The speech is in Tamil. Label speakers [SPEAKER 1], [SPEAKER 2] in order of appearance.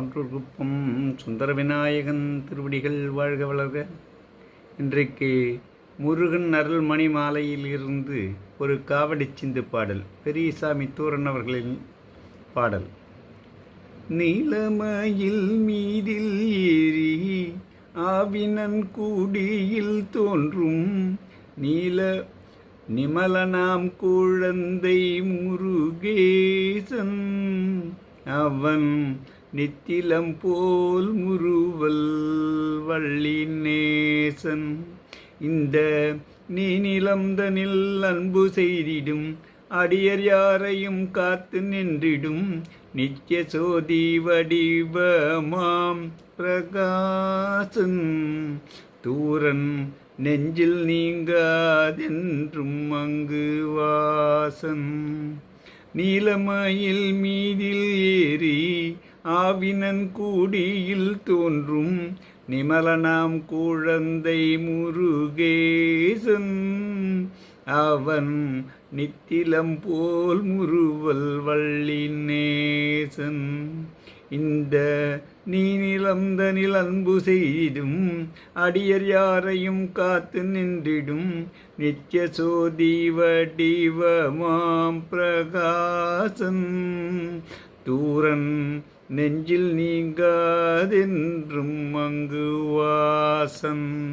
[SPEAKER 1] ஆற்றூர்குப்பம் சுந்தர விநாயகன் திருவடிகள் வாழ்க வளர்க. இன்றைக்கு முருகன் அருள்மணி மாலையில் இருந்து ஒரு காவடி சிந்து பாடல் பெரியசாமி தூரன் அவர்களின் பாடல். நீலமயில் மீதில் ஏறி ஆவினன் கூடியில் தோன்றும் நீல நிமலனாம் குழந்தை முருகேசன். அவன் நித்திலம் போல் முருவல் வள்ளி நேசன். இந்த நீநிலம்தனில் அன்பு செய்திடும் அடியர் யாரையும் காத்து நின்றிடும் நித்திய சோதி வடிவமாம் பிரகாசன். தூரன் நெஞ்சில் நீங்காதென்றும் அங்கு வாசன். நீலமயில் மீதில் ஏறி ஆவினன் கூடியில் தோன்றும் நிமலனாம் குழந்தை முருகேசன். அவன் நித்திலம் போல் முருவல் வள்ளி நேசன் இந்த நீநிலந்தனில் அன்பு செய்திடும் அடியர் யாரையும் காத்து நின்றிடும் நித்திய சோதி வடிவமாம் பிரகாசன். தூரன் நெஞ்சில் நீங்காதென்றும் அங்கு வாசன்